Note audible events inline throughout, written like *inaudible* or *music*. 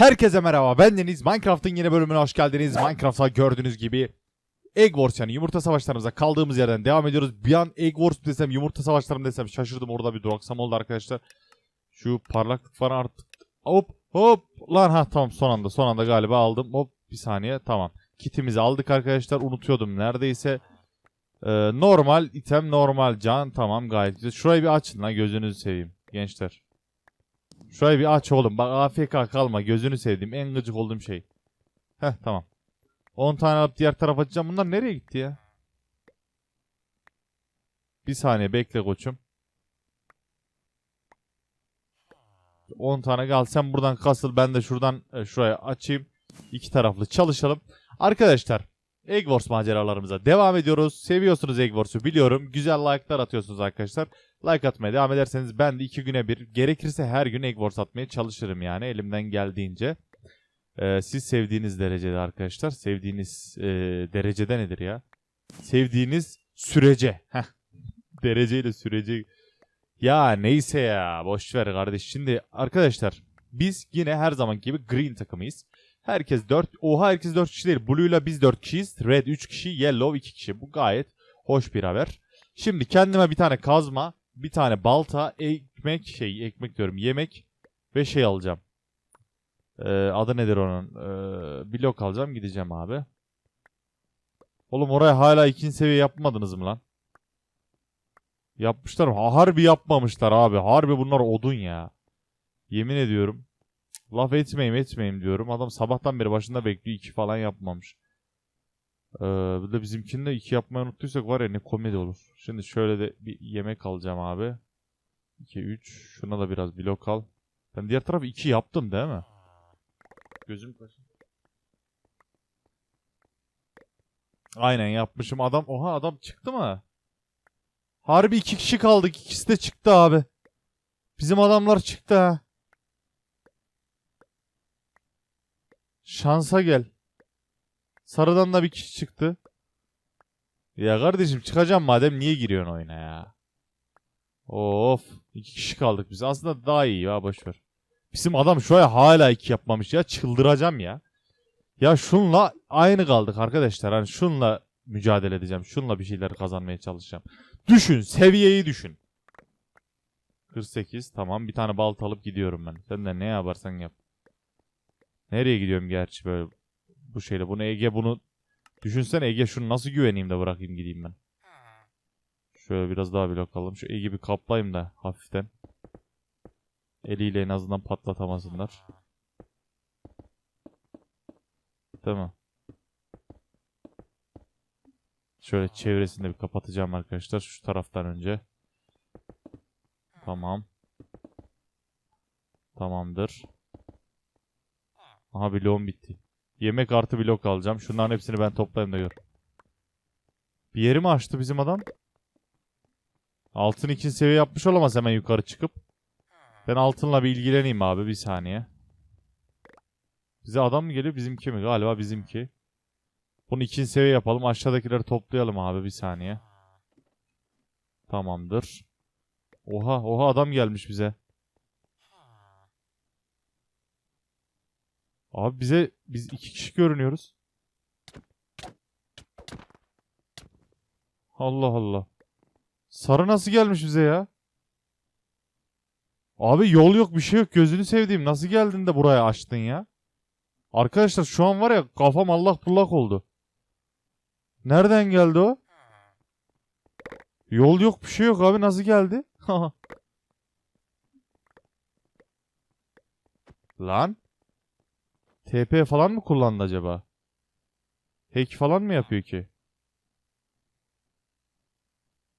Herkese merhaba ben Deniz. Minecraft'ın yeni bölümüne hoş geldiniz. Minecraft'ta gördüğünüz gibi Egg Wars yani yumurta savaşlarımıza kaldığımız yerden devam ediyoruz. Bir an Egg Wars desem yumurta savaşları mı desem şaşırdım orada bir duraksam oldu arkadaşlar. Şu parlaklık falan artık hop hop lan ha tamam son anda son anda galiba aldım. Hop bir saniye tamam. Kitimizi aldık arkadaşlar unutuyordum neredeyse. Ee, normal item normal can tamam gayet güzel. Şurayı bir açın lan gözünüzü seveyim gençler. Şurayı bir aç oğlum. Bak AFK kalma. Gözünü sevdiğim en gıcık olduğum şey. Heh tamam. 10 tane alıp diğer tarafa açacağım. Bunlar nereye gitti ya? Bir saniye bekle koçum. 10 tane kal. Sen buradan kasıl. Ben de şuradan e, şuraya açayım. İki taraflı çalışalım. Arkadaşlar Egg Wars maceralarımıza devam ediyoruz. Seviyorsunuz Egg Wars'u biliyorum. Güzel like'lar atıyorsunuz arkadaşlar. Like atmaya devam ederseniz ben de iki güne bir gerekirse her gün Egg Wars atmaya çalışırım yani elimden geldiğince. Ee, siz sevdiğiniz derecede arkadaşlar. Sevdiğiniz e, derecede nedir ya? Sevdiğiniz sürece. *laughs* Dereceyle sürece. Ya neyse ya boş ver kardeş. Şimdi arkadaşlar biz yine her zaman gibi green takımıyız. Herkes 4. Oha herkes 4 kişi değil. Blue ile biz 4 kişiyiz. Red 3 kişi. Yellow 2 kişi. Bu gayet hoş bir haber. Şimdi kendime bir tane kazma, bir tane balta, ekmek şey ekmek diyorum yemek ve şey alacağım. Ee, adı nedir onun? Ee, blok alacağım gideceğim abi. Oğlum oraya hala ikinci seviye yapmadınız mı lan? Yapmışlar mı? Ha, Harbi yapmamışlar abi. Harbi bunlar odun ya. Yemin ediyorum. Laf etmeyeyim etmeyeyim diyorum. Adam sabahtan beri başında bekliyor. iki falan yapmamış. Ee, bir de bizimkini de iki yapmayı unuttuysak var ya ne komedi olur. Şimdi şöyle de bir yemek alacağım abi. 2, 3. Şuna da biraz blok al. Ben diğer tarafı 2 yaptım değil mi? Gözüm kaçın. Aynen yapmışım. Adam oha adam çıktı mı? Harbi iki kişi kaldık. İkisi de çıktı abi. Bizim adamlar çıktı ha. Şansa gel. Sarıdan da bir kişi çıktı. Ya kardeşim çıkacağım madem niye giriyorsun oyuna ya? Of. iki kişi kaldık biz. Aslında daha iyi ya boşver. Bizim adam şu an hala iki yapmamış ya. Çıldıracağım ya. Ya şunla aynı kaldık arkadaşlar. Hani şunla mücadele edeceğim. Şunla bir şeyler kazanmaya çalışacağım. Düşün. Seviyeyi düşün. 48. Tamam. Bir tane balta alıp gidiyorum ben. Sen de ne yaparsan yap. Nereye gidiyorum gerçi böyle bu şeyle. Bunu Ege bunu düşünsene Ege şunu nasıl güveneyim de bırakayım gideyim ben. Şöyle biraz daha blok alalım. Şu Ege bir kaplayayım da hafiften. Eliyle en azından patlatamasınlar. Tamam. Şöyle çevresini de bir kapatacağım arkadaşlar. Şu taraftan önce. Tamam. Tamamdır. Aha bloğum bitti. Yemek artı blok alacağım. Şunların hepsini ben toplayayım da gör. Bir yeri mi açtı bizim adam? Altın ikinci seviye yapmış olamaz hemen yukarı çıkıp. Ben altınla bir ilgileneyim abi bir saniye. Bize adam mı geliyor bizimki mi? Galiba bizimki. Bunu ikinci seviye yapalım. Aşağıdakileri toplayalım abi bir saniye. Tamamdır. Oha oha adam gelmiş bize. Abi bize biz iki kişi görünüyoruz. Allah Allah. Sarı nasıl gelmiş bize ya? Abi yol yok bir şey yok gözünü sevdiğim. Nasıl geldin de buraya açtın ya? Arkadaşlar şu an var ya kafam allak bullak oldu. Nereden geldi o? Yol yok bir şey yok abi nasıl geldi? *laughs* Lan. TP falan mı kullandı acaba? Hack falan mı yapıyor ki?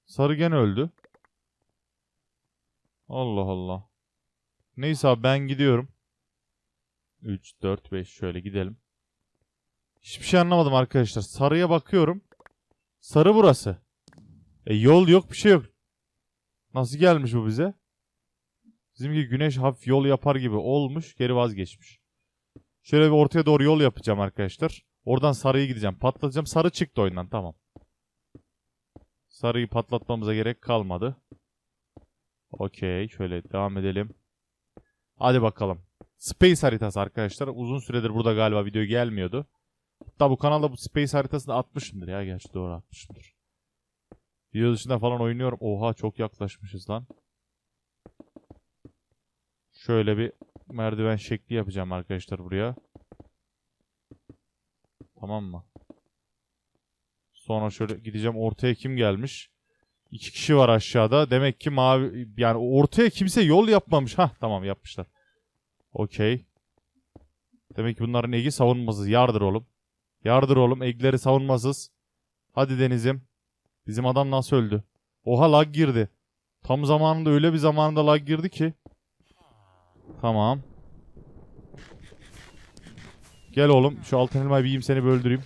Sarı gene öldü. Allah Allah. Neyse abi ben gidiyorum. 3, 4, 5 şöyle gidelim. Hiçbir şey anlamadım arkadaşlar. Sarıya bakıyorum. Sarı burası. E yol yok bir şey yok. Nasıl gelmiş bu bize? Bizimki güneş hafif yol yapar gibi olmuş. Geri vazgeçmiş. Şöyle bir ortaya doğru yol yapacağım arkadaşlar. Oradan sarıya gideceğim. Patlatacağım. Sarı çıktı oyundan. Tamam. Sarıyı patlatmamıza gerek kalmadı. Okey. Şöyle devam edelim. Hadi bakalım. Space haritası arkadaşlar. Uzun süredir burada galiba video gelmiyordu. Hatta bu kanalda bu Space haritasını atmışımdır ya. Gerçi doğru atmışımdır. Video dışında falan oynuyorum. Oha çok yaklaşmışız lan. Şöyle bir merdiven şekli yapacağım arkadaşlar buraya. Tamam mı? Sonra şöyle gideceğim ortaya kim gelmiş? İki kişi var aşağıda. Demek ki mavi yani ortaya kimse yol yapmamış. Ha tamam yapmışlar. Okey. Demek ki bunların egi savunmasız. Yardır oğlum. Yardır oğlum. Egleri savunmasız. Hadi Deniz'im. Bizim adam nasıl öldü? Oha lag girdi. Tam zamanında öyle bir zamanında lag girdi ki. Tamam. Gel oğlum. Şu altın elmayı bir yiyeyim seni bir öldüreyim.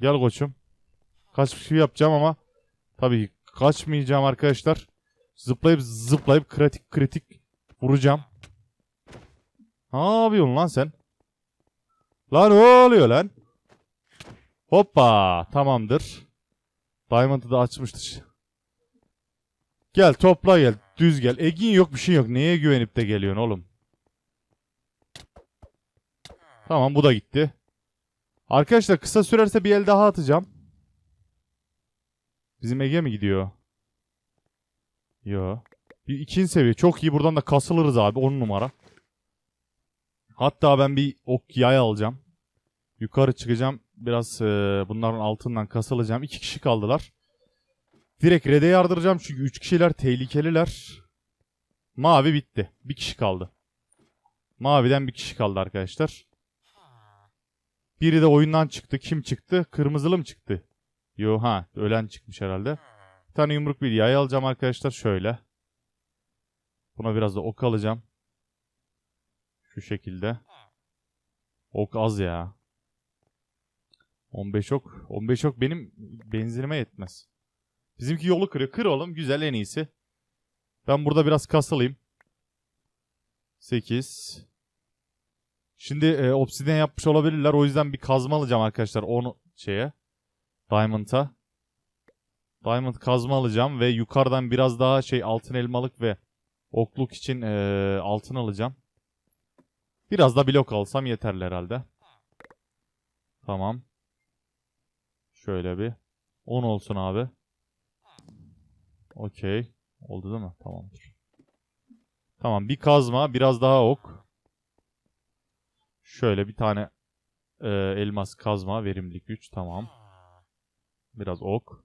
Gel koçum. Kaç bir şey yapacağım ama tabii kaçmayacağım arkadaşlar. Zıplayıp zıplayıp kritik kritik vuracağım. Ne yapıyorsun lan sen? Lan ne oluyor lan? Hoppa tamamdır. Diamond'ı da açmıştır. Gel topla gel. Düz gel. Egin yok bir şey yok. Neye güvenip de geliyorsun oğlum? Tamam bu da gitti. Arkadaşlar kısa sürerse bir el daha atacağım. Bizim Ege mi gidiyor? Yo. Bir ikinci seviye. Çok iyi. Buradan da kasılırız abi. 10 numara. Hatta ben bir ok yay alacağım. Yukarı çıkacağım. Biraz e, bunların altından kasılacağım. İki kişi kaldılar. Direkt red'e yardıracağım çünkü üç kişiler tehlikeliler. Mavi bitti. Bir kişi kaldı. Maviden bir kişi kaldı arkadaşlar. Biri de oyundan çıktı. Kim çıktı? Kırmızılı mı çıktı? Yo ha ölen çıkmış herhalde. Bir tane yumruk bir yay alacağım arkadaşlar şöyle. Buna biraz da ok alacağım. Şu şekilde. Ok az ya. 15 ok. 15 ok benim benzinime yetmez. Bizimki yolu kırıyor. Kır oğlum. Güzel en iyisi. Ben burada biraz kasılayım. 8. Şimdi e, obsidyen yapmış olabilirler. O yüzden bir kazma alacağım arkadaşlar. Onu şeye. Diamond'a. Diamond kazma alacağım ve yukarıdan biraz daha şey altın elmalık ve okluk için e, altın alacağım. Biraz da blok alsam yeterli herhalde. Tamam. Şöyle bir. 10 olsun abi. Okey. Oldu değil mi? Tamamdır. Tamam bir kazma biraz daha ok. Şöyle bir tane e, elmas kazma verimlilik 3 tamam. Biraz ok.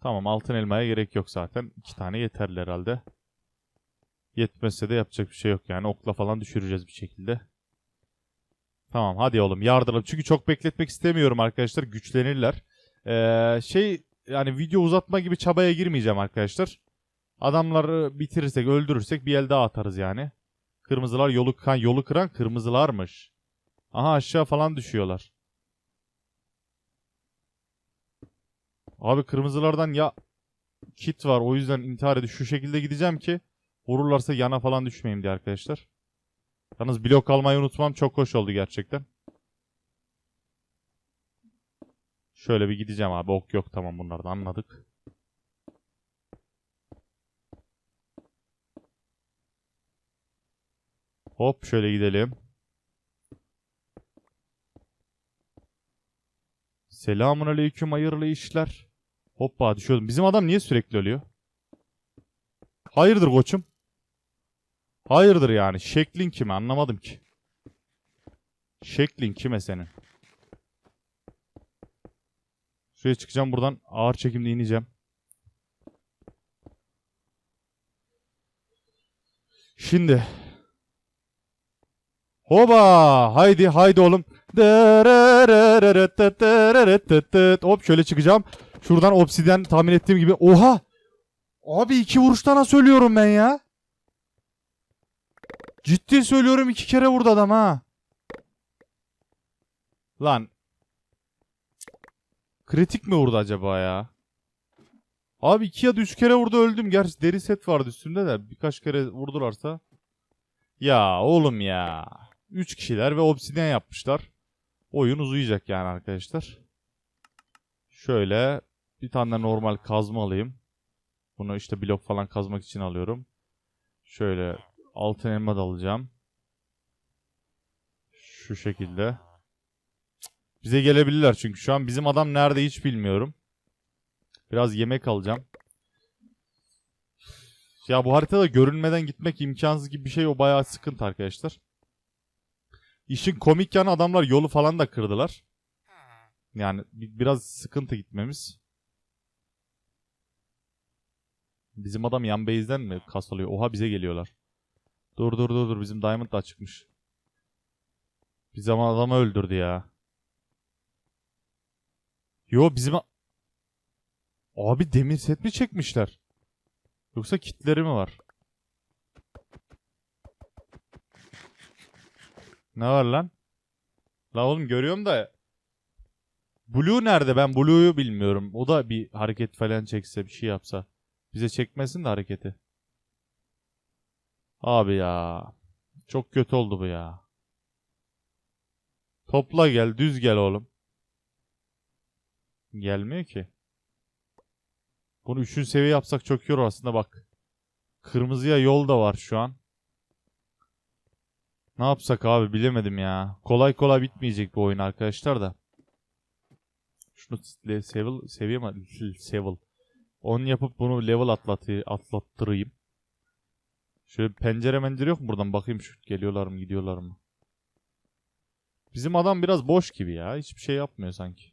Tamam altın elmaya gerek yok zaten. İki tane yeterli herhalde. Yetmezse de yapacak bir şey yok yani. Okla falan düşüreceğiz bir şekilde. Tamam hadi oğlum yardıralım. Çünkü çok bekletmek istemiyorum arkadaşlar. Güçlenirler. Ee, şey yani video uzatma gibi çabaya girmeyeceğim arkadaşlar. Adamları bitirirsek öldürürsek bir el daha atarız yani. Kırmızılar yolu kıran, yolu kıran kırmızılarmış. Aha aşağı falan düşüyorlar. Abi kırmızılardan ya kit var o yüzden intihar edip şu şekilde gideceğim ki vururlarsa yana falan düşmeyeyim diye arkadaşlar. Yalnız blok almayı unutmam çok hoş oldu gerçekten. Şöyle bir gideceğim abi ok yok tamam bunlardan anladık. Hop şöyle gidelim. Selamun aleyküm hayırlı işler. Hoppa düşüyordum. Bizim adam niye sürekli ölüyor? Hayırdır koçum? Hayırdır yani. Şeklin kime anlamadım ki. Şeklin kime senin? Şuraya çıkacağım buradan ağır çekimde ineceğim. Şimdi. Hoba! Haydi haydi oğlum. Hop şöyle çıkacağım. Şuradan obsidyen tahmin ettiğim gibi. Oha! Abi iki vuruşta nasıl ölüyorum ben ya? Ciddi söylüyorum iki kere vurdu adam ha. Lan. Kritik mi vurdu acaba ya? Abi iki ya da üç kere vurdu öldüm. Gerçi deri set vardı üstümde de. Birkaç kere vurdularsa. Ya oğlum ya. Üç kişiler ve obsidyen yapmışlar. Oyun uzayacak yani arkadaşlar. Şöyle bir tane normal kazma alayım. Bunu işte blok falan kazmak için alıyorum. Şöyle Altın elma da alacağım. Şu şekilde. Bize gelebilirler çünkü şu an bizim adam nerede hiç bilmiyorum. Biraz yemek alacağım. Ya bu haritada görünmeden gitmek imkansız gibi bir şey o bayağı sıkıntı arkadaşlar. İşin komik yanı adamlar yolu falan da kırdılar. Yani bi- biraz sıkıntı gitmemiz. Bizim adam yan base'den mi kasılıyor? Oha bize geliyorlar. Dur dur dur dur bizim diamond da çıkmış. Bizim adamı öldürdü ya. Yo bizim Abi demir set mi çekmişler? Yoksa kitleri mi var? Ne var lan? La oğlum görüyorum da Blue nerede? Ben Blue'yu bilmiyorum. O da bir hareket falan çekse bir şey yapsa. Bize çekmesin de hareketi. Abi ya. Çok kötü oldu bu ya. Topla gel, düz gel oğlum. Gelmiyor ki. Bunu üçüncü seviye yapsak çok iyi olur aslında bak. Kırmızıya yol da var şu an. Ne yapsak abi bilemedim ya. Kolay kolay bitmeyecek bu oyun arkadaşlar da. Şunu le- seviye, mi? Seviye. Onu yapıp bunu level atlatı, atlattırayım. Şöyle pencere mencere yok mu buradan bakayım şu geliyorlar mı gidiyorlar mı? Bizim adam biraz boş gibi ya. Hiçbir şey yapmıyor sanki.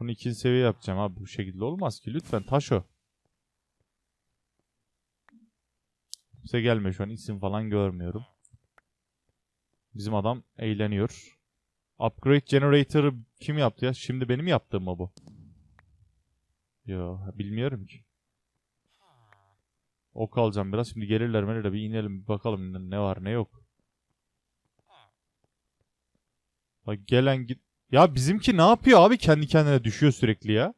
Bunu ikinci seviye yapacağım abi. Bu şekilde olmaz ki. Lütfen taş o. Kimse gelmiyor şu an. isim falan görmüyorum. Bizim adam eğleniyor. Upgrade Generator'ı kim yaptı ya? Şimdi benim yaptığım mı bu? Yo bilmiyorum ki. Ok alacağım biraz. Şimdi gelirler melirler bir inelim bir bakalım ne var ne yok. Bak gelen git. Ya bizimki ne yapıyor abi kendi kendine düşüyor sürekli ya.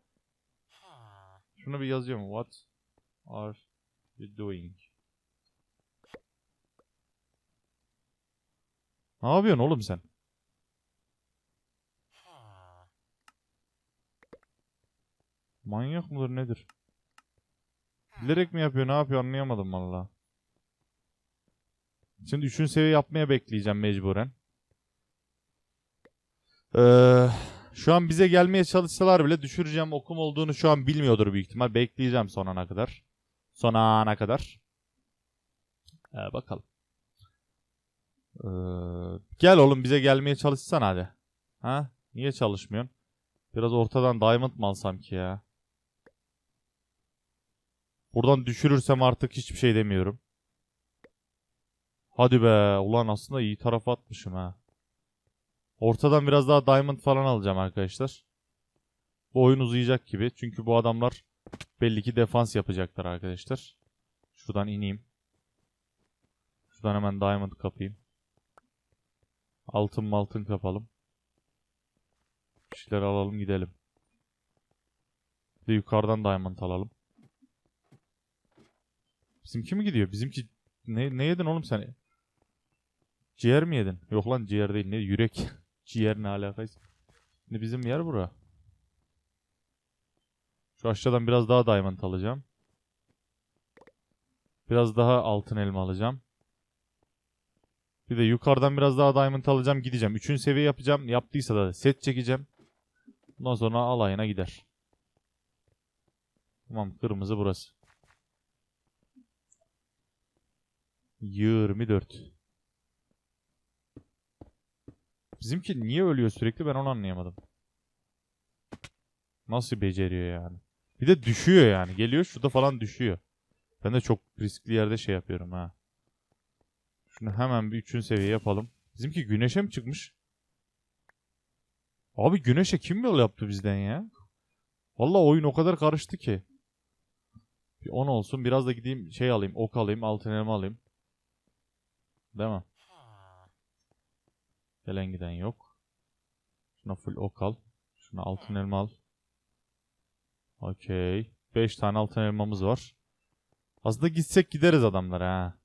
Şunu bir yazıyorum. What are you doing? Ne yapıyorsun oğlum sen? Manyak mıdır nedir? Bilerek mi yapıyor ne yapıyor anlayamadım valla. Şimdi üçüncü seviye yapmaya bekleyeceğim mecburen. Ee, şu an bize gelmeye çalışsalar bile düşüreceğim okum olduğunu şu an bilmiyordur büyük ihtimal. Bekleyeceğim son ana kadar. Son ana kadar. Ee, bakalım. Ee, gel oğlum bize gelmeye çalışsana hadi. Ha? Niye çalışmıyorsun? Biraz ortadan diamond mı alsam ki ya? Buradan düşürürsem artık hiçbir şey demiyorum. Hadi be. Ulan aslında iyi tarafa atmışım ha. Ortadan biraz daha diamond falan alacağım arkadaşlar. Bu oyun uzayacak gibi. Çünkü bu adamlar belli ki defans yapacaklar arkadaşlar. Şuradan ineyim. Şuradan hemen diamond kapayım. Altın altın kapalım. Bir şeyler alalım gidelim. Bir de yukarıdan diamond alalım. Bizimki mi gidiyor? Bizimki ne, ne yedin oğlum sen? Ciğer mi yedin? Yok lan ciğer değil. Ne yürek. *laughs* ciğer ne alakası? Şimdi bizim yer bura. Şu aşağıdan biraz daha diamond alacağım. Biraz daha altın elma alacağım. Bir de yukarıdan biraz daha diamond alacağım gideceğim. Üçüncü seviye yapacağım. Yaptıysa da set çekeceğim. Ondan sonra alayına gider. Tamam kırmızı burası. 24. Bizimki niye ölüyor sürekli ben onu anlayamadım. Nasıl beceriyor yani? Bir de düşüyor yani. Geliyor şurada falan düşüyor. Ben de çok riskli yerde şey yapıyorum ha. Şunu hemen bir üçüncü seviye yapalım. Bizimki güneşe mi çıkmış? Abi güneşe kim yol yaptı bizden ya? Vallahi oyun o kadar karıştı ki. Bir 10 olsun. Biraz da gideyim şey alayım. Ok alayım. Altın elma alayım. Değil mi? Gelen giden yok. Şuna full ok al. Şuna altın elma al. Okey. 5 tane altın elmamız var. Aslında gitsek gideriz adamlara ha.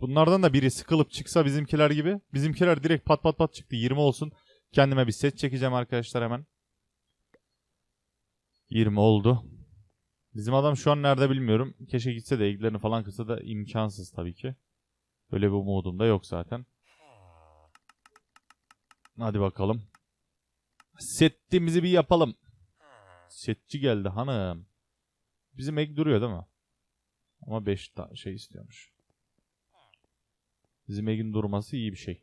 Bunlardan da biri sıkılıp çıksa bizimkiler gibi. Bizimkiler direkt pat pat pat çıktı. 20 olsun. Kendime bir set çekeceğim arkadaşlar hemen. 20 oldu. Bizim adam şu an nerede bilmiyorum. Keşke gitse de ilgilerini falan kısa da imkansız tabii ki. Öyle bir umudum da yok zaten. Hadi bakalım. Settimizi bir yapalım. Setçi geldi hanım. Bizim ek duruyor değil mi? Ama 5 şey istiyormuş. Bizim egin durması iyi bir şey.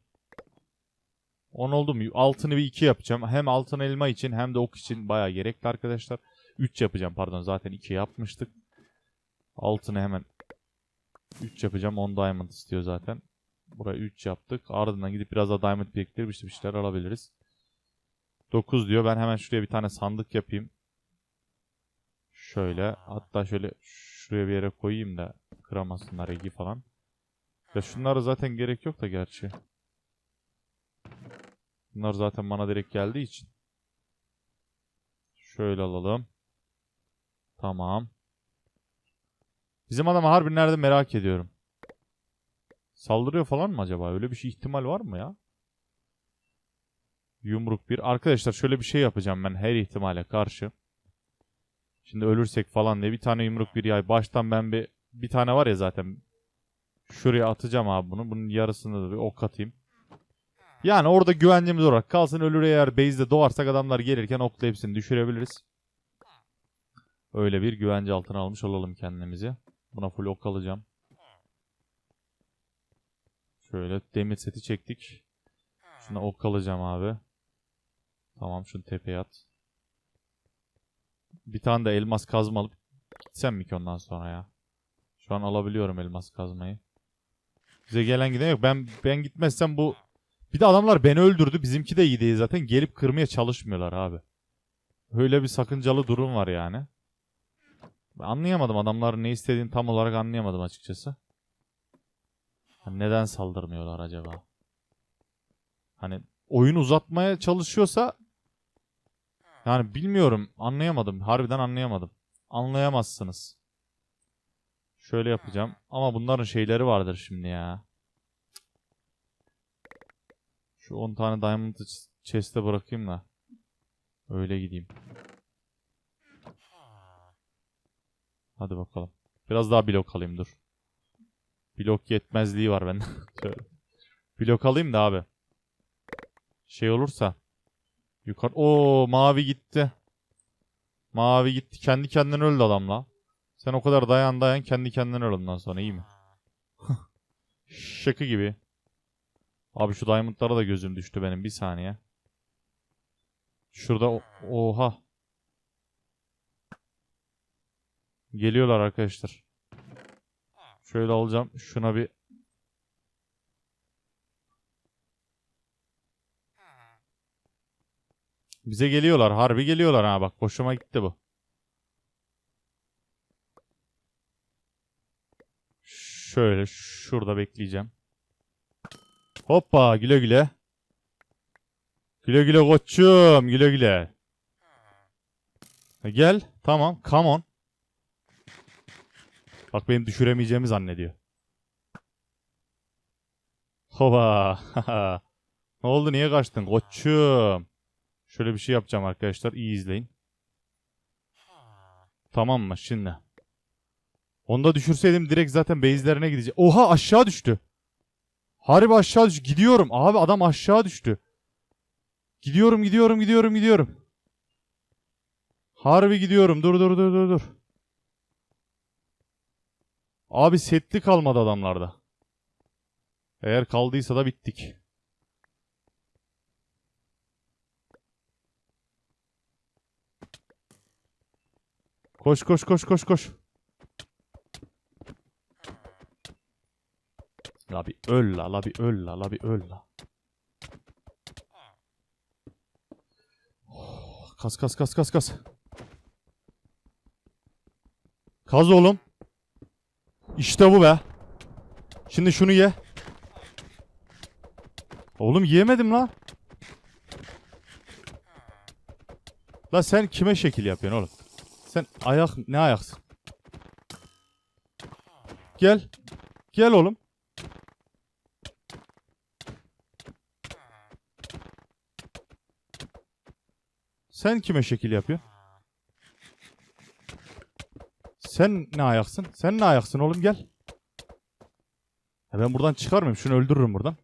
10 oldu mu? Altını bir 2 yapacağım. Hem altın elma için hem de ok için bayağı gerekli arkadaşlar. 3 yapacağım pardon zaten 2 yapmıştık. Altını hemen 3 yapacağım. 10 diamond istiyor zaten. Buraya 3 yaptık. Ardından gidip biraz daha diamond biriktirip bir şeyler alabiliriz. 9 diyor. Ben hemen şuraya bir tane sandık yapayım. Şöyle. Hatta şöyle şuraya bir yere koyayım da kıramasınlar egi falan. Ya şunlara zaten gerek yok da gerçi. Bunlar zaten bana direkt geldiği için. Şöyle alalım. Tamam. Bizim adam harbi nerede merak ediyorum. Saldırıyor falan mı acaba? Öyle bir şey ihtimal var mı ya? Yumruk bir. Arkadaşlar şöyle bir şey yapacağım ben her ihtimale karşı. Şimdi ölürsek falan diye bir tane yumruk bir yay. Baştan ben bir bir tane var ya zaten. Şuraya atacağım abi bunu. Bunun yarısını da bir ok atayım. Yani orada güvencemiz olarak kalsın. Ölür eğer base'de doğarsak adamlar gelirken okla hepsini düşürebiliriz. Öyle bir güvence altına almış olalım kendimizi. Buna full ok alacağım. Şöyle demir seti çektik. Şuna ok alacağım abi. Tamam şunu tepeye at. Bir tane de elmas kazma alıp gitsem mi ki ondan sonra ya? Şu an alabiliyorum elmas kazmayı. Bize gelen giden yok. Ben ben gitmezsem bu bir de adamlar beni öldürdü. Bizimki de iyi değil zaten. Gelip kırmaya çalışmıyorlar abi. Öyle bir sakıncalı durum var yani. Anlayamadım adamların ne istediğini tam olarak anlayamadım açıkçası. Hani neden saldırmıyorlar acaba? Hani oyun uzatmaya çalışıyorsa yani bilmiyorum anlayamadım. Harbiden anlayamadım. Anlayamazsınız. Şöyle yapacağım. Ama bunların şeyleri vardır şimdi ya. Şu 10 tane diamond chest'e bırakayım da. Öyle gideyim. Hadi bakalım. Biraz daha blok alayım dur. Blok yetmezliği var bende. *laughs* Blok alayım da abi. Şey olursa. Yukarı. Oo mavi gitti. Mavi gitti. Kendi kendine öldü adamla. Sen o kadar dayan dayan kendi kendine öl ondan sonra iyi mi? *laughs* Şaka gibi. Abi şu diamondlara da gözüm düştü benim bir saniye. Şurada o- oha. Geliyorlar arkadaşlar. Şöyle alacağım. Şuna bir Bize geliyorlar. Harbi geliyorlar ha bak. Hoşuma gitti bu. Şöyle şurada bekleyeceğim. Hoppa güle güle. Güle güle koçum güle güle. Ha, Gel tamam come on. Bak benim düşüremeyeceğimi zannediyor. Hoba. *laughs* ne oldu niye kaçtın koçum? Şöyle bir şey yapacağım arkadaşlar iyi izleyin. Tamam mı şimdi? Onu da düşürseydim direkt zaten base'lerine gidecek. Oha aşağı düştü. Harbi aşağı düştü. Gidiyorum. Abi adam aşağı düştü. Gidiyorum gidiyorum gidiyorum gidiyorum. Harbi gidiyorum. Dur dur dur dur dur. Abi setli kalmadı adamlarda. Eğer kaldıysa da bittik. Koş koş koş koş koş. La bir öl la la bir öl la la bir öl la. Oh, Kas kas kas kas kas. Kaz oğlum. İşte bu be. Şimdi şunu ye. Oğlum yiyemedim la. La sen kime şekil yapıyorsun oğlum? Sen ayak ne ayaksın? Gel. Gel oğlum. Sen kime şekil yapıyorsun? Sen ne ayaksın? Sen ne ayaksın oğlum gel. Ya ben buradan çıkar mıyım? Şunu öldürürüm buradan.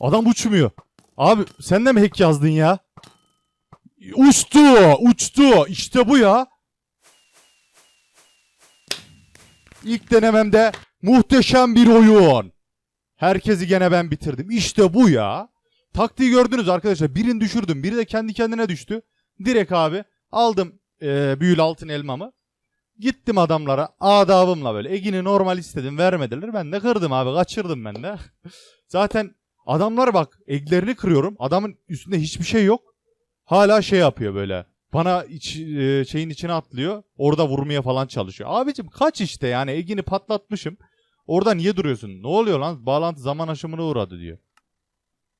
Adam uçmuyor. Abi sen de mi hack yazdın ya? Uçtu, uçtu. İşte bu ya. İlk denememde muhteşem bir oyun. Herkesi gene ben bitirdim. İşte bu ya. Taktiği gördünüz arkadaşlar. Birini düşürdüm. Biri de kendi kendine düştü. Direkt abi aldım e, büyülü altın elmamı. Gittim adamlara adabımla böyle. Egin'i normal istedim vermediler. Ben de kırdım abi. Kaçırdım ben de. *laughs* Zaten adamlar bak eglerini kırıyorum. Adamın üstünde hiçbir şey yok. Hala şey yapıyor böyle. Bana iç, e, şeyin içine atlıyor. Orada vurmaya falan çalışıyor. Abicim kaç işte yani Egin'i patlatmışım. Orada niye duruyorsun? Ne oluyor lan? Bağlantı zaman aşımına uğradı diyor.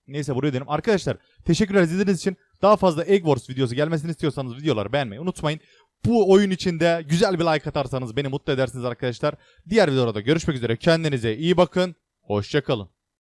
Neyse buraya dönelim. Arkadaşlar teşekkürler izlediğiniz için. Daha fazla Egg Wars videosu gelmesini istiyorsanız videoları beğenmeyi unutmayın. Bu oyun içinde güzel bir like atarsanız beni mutlu edersiniz arkadaşlar. Diğer videolarda görüşmek üzere. Kendinize iyi bakın. Hoşçakalın.